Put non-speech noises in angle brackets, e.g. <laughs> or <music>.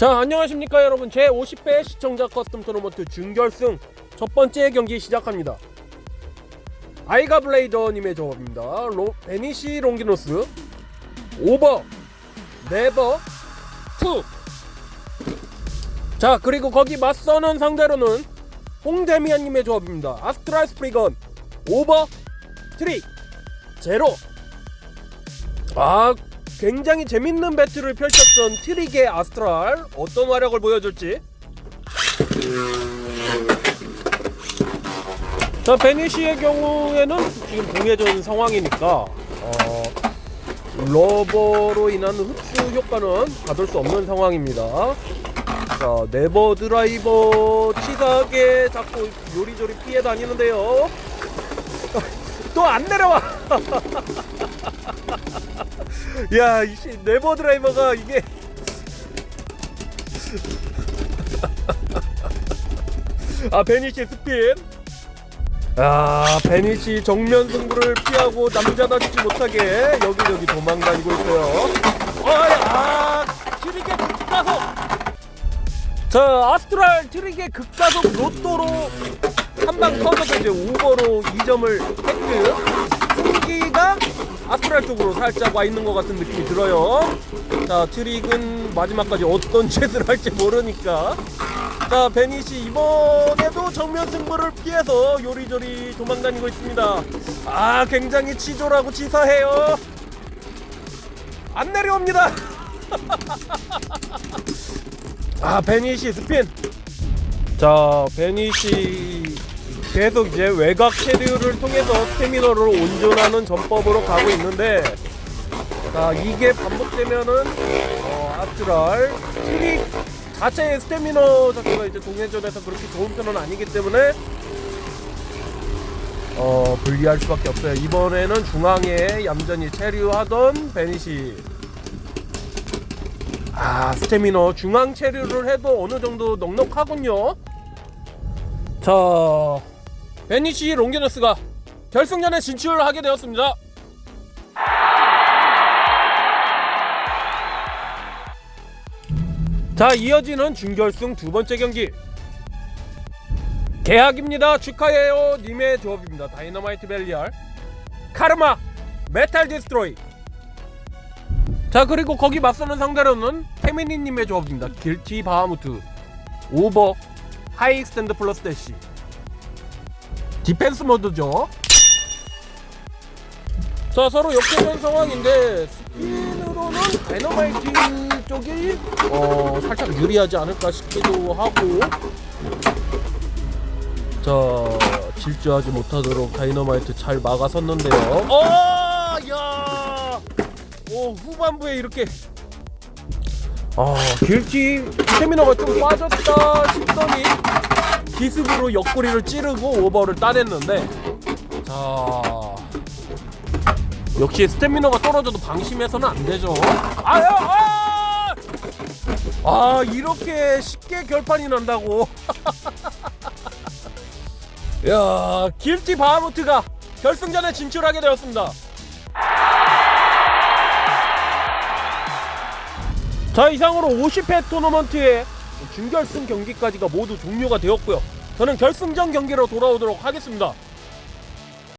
자 안녕하십니까 여러분. 제 50회 시청자 커스텀 토너먼트 준결승 첫 번째 경기 시작합니다. 아이가 블레이더님의 조합입니다. 로, 베니시 롱기노스 오버 네버 투자 그리고 거기 맞서는 상대로는 홍데미안님의 조합입니다. 아스트랄 스프리건 오버 트리 제로. 아 굉장히 재밌는 배틀을 펼쳤던 트릭의 아스트랄 어떤 활약을 보여줄지? 자 베니시의 경우에는 지금 동해전 상황이니까 어, 러버로 인한 흡수 효과는 받을 수 없는 상황입니다. 자 네버 드라이버 치사하게 자꾸 요리조리 피해 다니는데요. <laughs> 또 안 내려와 <laughs> 야, 이씨 네버 드라이버가 이게 <laughs> 아 베니시 스핀. 아 베니시 정면 승부를 피하고 남자답지 못하게 여기저기 도망다니고 있어요. 아야, 트릭의 극가속. 자 아스트랄 트릭의 극가속 로또로 한방 터져서 이제 오버로 2점을 획득. 승기가 아스트랄 쪽으로 살짝 와 있는 것 같은 느낌이 들어요. 자, 트릭은 마지막까지 어떤 <laughs> 짓을 할지 모르니까. 자, 베니시 이번에도 정면 승부를 피해서 요리조리 도망다니고 있습니다. 아, 굉장히 치졸하고 치사해요. 안 내려옵니다. <laughs> 아, 베니시 스핀. 자, 베니시 계속 이제 외곽 쉐류를 통해서 스태미너를 온전하는 전법으로 가고 있는데 자 이게 반복되면은 어, 아스트랄 트릭 자체의 스태미너 자체가 이제 동해전에서 그렇게 좋은 편은 아니기 때문에 어 불리할 수밖에 없어요. 이번에는 중앙에 얌전히 체류하던 베니시. 아 스태미너 중앙 체류를 해도 어느 정도 넉넉하군요. 자 베니시 롱게너스가 결승전에 진출하게 되었습니다. 자 이어지는 준결승 두 번째 경기. 계약입니다. 축하해요. 님의 조합입니다. 다이너마이트 벨리알 카르마 메탈 디스트로이. 자 그리고 거기 맞서는 상대로는 페미니님의 조합입니다. 길티 바하무트 오버 하이 익스텐드 플러스 대시 디펜스 모드죠. 자 서로 역전된 상황인데 스핀으로는 다이너마이트 쪽이 어 살짝 유리하지 않을까 싶기도 하고 자 질주하지 못하도록 다이너마이트 잘 막아섰는데요. 어, 야, 오 후반부에 이렇게 아 길티 스태미너가 좀 빠졌다 싶더니 기습으로 옆구리를 찌르고 오버를 따냈는데 자 역시 스태미너가 떨어져도 방심해서는 안 되죠. 아야 아! 아 이렇게 쉽게 결판이 난다고. <laughs> 야 길티 바하무트가 결승전에 진출하게 되었습니다. 자 이상으로 50회 토너먼트의 준결승 경기까지가 모두 종료가 되었고요. 저는 결승전 경기로 돌아오도록 하겠습니다.